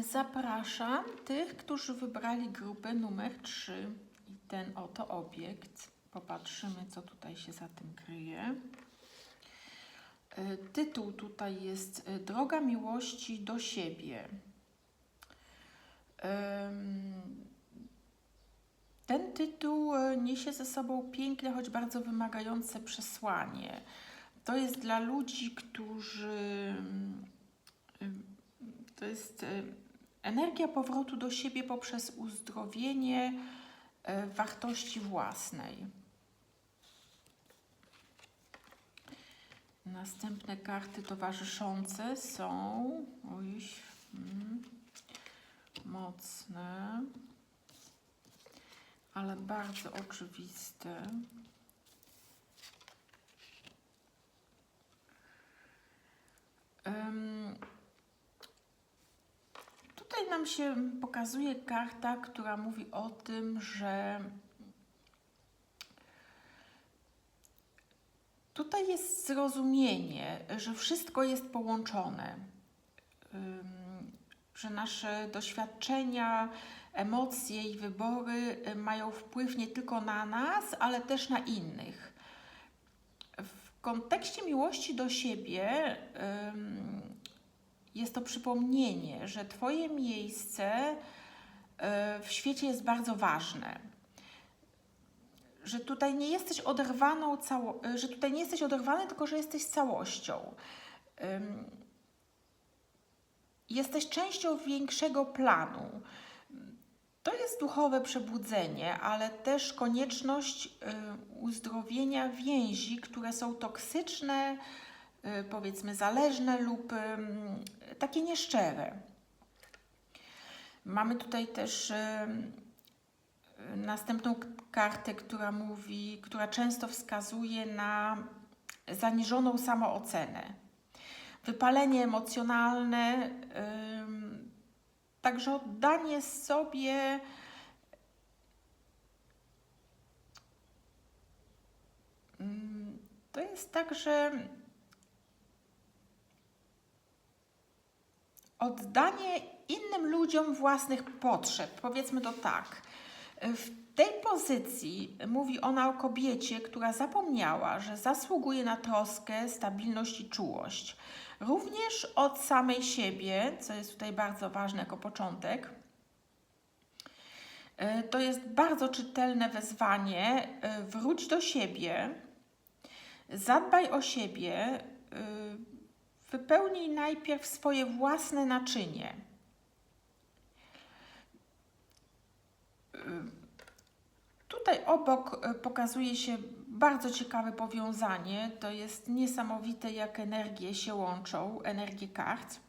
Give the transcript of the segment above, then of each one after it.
Zapraszam tych, którzy wybrali grupę numer 3 i ten oto obiekt. Popatrzymy, co tutaj się za tym kryje. E, Tytuł tutaj jest e, Droga miłości do siebie. Ten tytuł e, niesie ze sobą piękne, choć bardzo wymagające przesłanie. To jest dla ludzi, którzy. To jest e, energia powrotu do siebie poprzez uzdrowienie e, wartości własnej. Następne karty towarzyszące są oj, mm, mocne, ale bardzo oczywiste. Tutaj nam się pokazuje karta, która mówi o tym, że tutaj jest zrozumienie, że wszystko jest połączone, że nasze doświadczenia, emocje i wybory y, mają wpływ nie tylko na nas, ale też na innych. W kontekście miłości do siebie jest to przypomnienie, że Twoje miejsce y, w świecie jest bardzo ważne. Że tutaj nie jesteś oderwaną, y, że tutaj nie jesteś oderwany, tylko że jesteś całością. Jesteś częścią większego planu. To jest duchowe przebudzenie, ale też konieczność y, uzdrowienia więzi, które są toksyczne, powiedzmy zależne lub takie nieszczere. Mamy tutaj też następną kartę, która mówi, która często wskazuje na zaniżoną samoocenę. Wypalenie emocjonalne, także oddanie sobie to jest tak, że oddanie innym ludziom własnych potrzeb, powiedzmy to tak. W tej pozycji mówi ona o kobiecie, która zapomniała, że zasługuje na troskę, stabilność i czułość. Również od samej siebie, co jest tutaj bardzo ważne jako początek. E, To jest bardzo czytelne wezwanie. e, Wróć do siebie, zadbaj o siebie, e, wypełnij najpierw swoje własne naczynie. E, Tutaj obok e, pokazuje się bardzo ciekawe powiązanie. To jest niesamowite, jak energie się łączą, energie kart.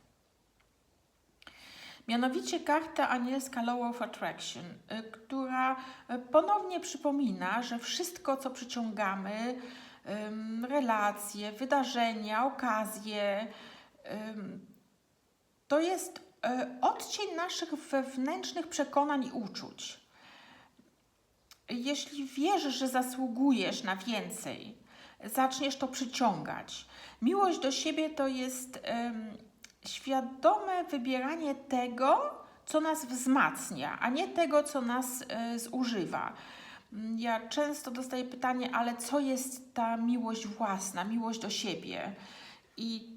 Mianowicie karta anielska Law of Attraction, y, która y, ponownie przypomina, że wszystko, co przyciągamy, relacje, wydarzenia, okazje, to jest y, odcień naszych wewnętrznych przekonań i uczuć. Jeśli wierzysz, że zasługujesz na więcej, zaczniesz to przyciągać. Miłość do siebie to jest świadome wybieranie tego, co nas wzmacnia, a nie tego, co nas e, zużywa. Mm, Ja często dostaję pytanie, ale co jest ta miłość własna, miłość do siebie? I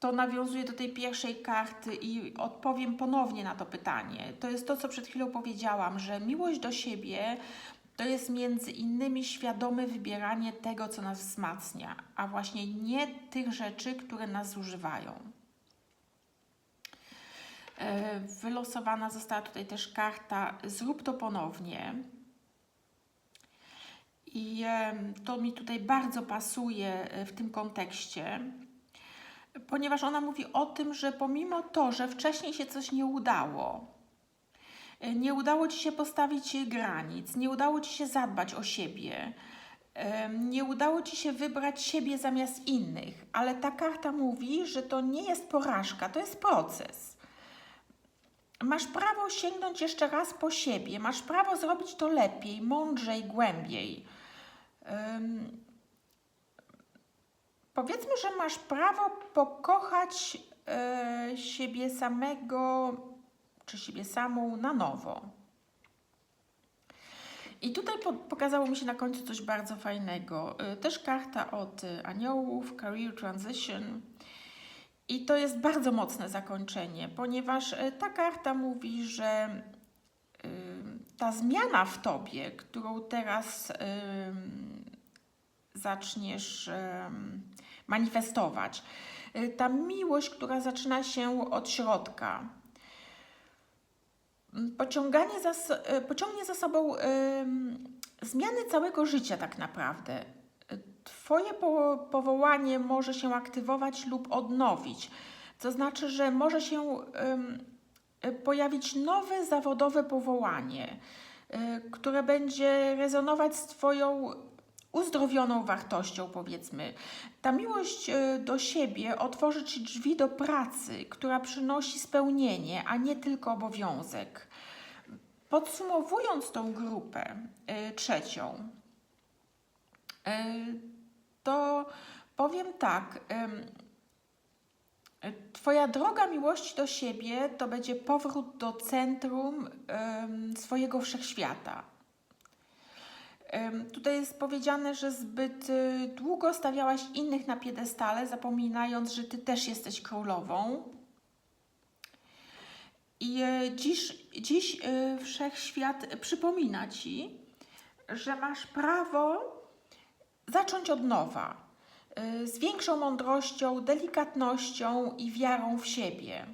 to nawiązuje do tej pierwszej karty i odpowiem ponownie na to pytanie. To jest to, co przed chwilą powiedziałam, że miłość do siebie to jest między innymi świadome wybieranie tego, co nas wzmacnia, a właśnie nie tych rzeczy, które nas zużywają. E, Wylosowana została tutaj też karta Zrób to ponownie. I em, to mi tutaj bardzo pasuje e, w tym kontekście ponieważ ona mówi o tym, że pomimo to, że wcześniej się coś nie udało, nie udało ci się postawić granic, nie udało ci się zadbać o siebie, nie udało ci się wybrać siebie zamiast innych, ale ta karta mówi, że to nie jest porażka, to jest proces. Masz prawo sięgnąć jeszcze raz po siebie, masz prawo zrobić to lepiej, mądrzej, głębiej. Em, Powiedzmy, że masz prawo pokochać e, siebie samego czy siebie samą na nowo. I tutaj po, pokazało mi się na końcu coś bardzo fajnego. E, Też karta od e, aniołów, Career Transition. I to jest bardzo mocne zakończenie, ponieważ e, ta karta mówi, że ym, ta zmiana w tobie, którą teraz zaczniesz manifestować, y, ta miłość, która zaczyna się od środka, pociąganie za, pociągnie za sobą zmiany całego życia tak naprawdę. Twoje po, powołanie może się aktywować lub odnowić, to znaczy, że może się y, pojawić nowe zawodowe powołanie, y, które będzie rezonować z Twoją uzdrowioną wartością, powiedzmy. Ta miłość y, do siebie otworzy Ci drzwi do pracy, która przynosi spełnienie, a nie tylko obowiązek. Podsumowując tą grupę trzecią, to powiem tak. Twoja droga miłości do siebie to będzie powrót do centrum swojego wszechświata. Tutaj jest powiedziane, że zbyt y, długo stawiałaś innych na piedestale, zapominając, że ty też jesteś królową. I e, dziś, dziś e, wszechświat przypomina ci, że masz prawo zacząć od nowa y, z większą mądrością, delikatnością i wiarą w siebie.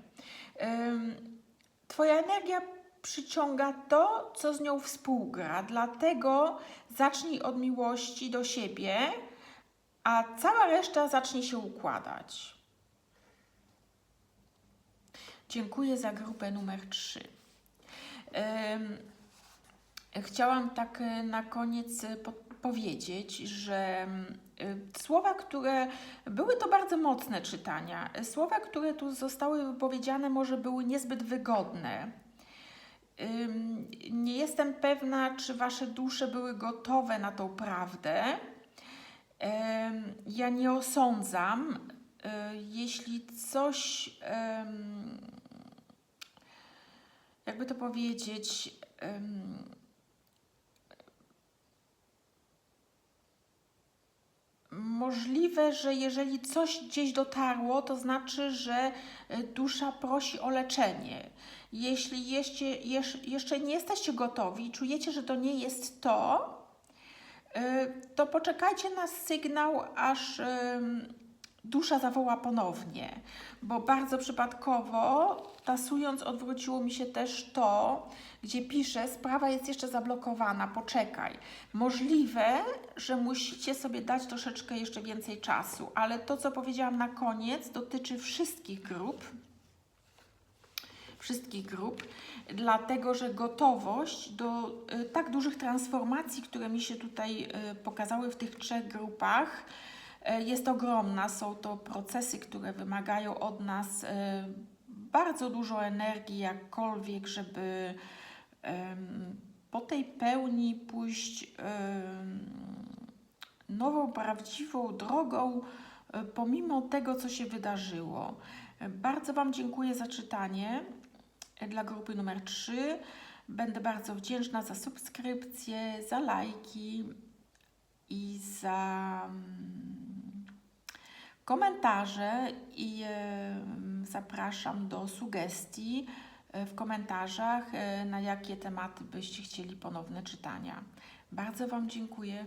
Twoja energia przyciąga to, co z nią współgra, dlatego zacznij od miłości do siebie, a cała reszta zacznie się układać. Dziękuję za grupę numer 3. Chciałam tak e, na koniec e, po- powiedzieć, że mm, e, słowa, które były to bardzo mocne czytania, e, słowa, które tu zostały wypowiedziane, może były niezbyt wygodne. Nie jestem pewna, czy wasze dusze były gotowe na tą prawdę. Ja nie osądzam. E, Jeśli coś, jakby to powiedzieć, Możliwe, że jeżeli coś gdzieś dotarło, to znaczy, że y, dusza prosi o leczenie. Jeśli jeszcze, jesz- jeszcze nie jesteście gotowi, czujecie, że to nie jest to, y, to poczekajcie na sygnał, aż dusza zawoła ponownie, bo bardzo przypadkowo, tasując, odwróciło mi się też to, gdzie pisze, sprawa jest jeszcze zablokowana, poczekaj. Możliwe, że musicie sobie dać troszeczkę jeszcze więcej czasu, ale to, co powiedziałam na koniec, dotyczy wszystkich grup. Wszystkich grup, dlatego że gotowość do y, tak dużych transformacji, które mi się tutaj y, pokazały w tych trzech grupach, jest ogromna. Są to procesy, które wymagają od nas y, bardzo dużo energii, jakkolwiek, żeby po tej pełni pójść nową, prawdziwą drogą, e, pomimo tego, co się wydarzyło. E, Bardzo Wam dziękuję za czytanie e, dla grupy numer 3. Będę bardzo wdzięczna za subskrypcje, za lajki i za mm, komentarze i zapraszam do sugestii e, w komentarzach, e, na jakie tematy byście chcieli ponowne czytania. Bardzo Wam dziękuję.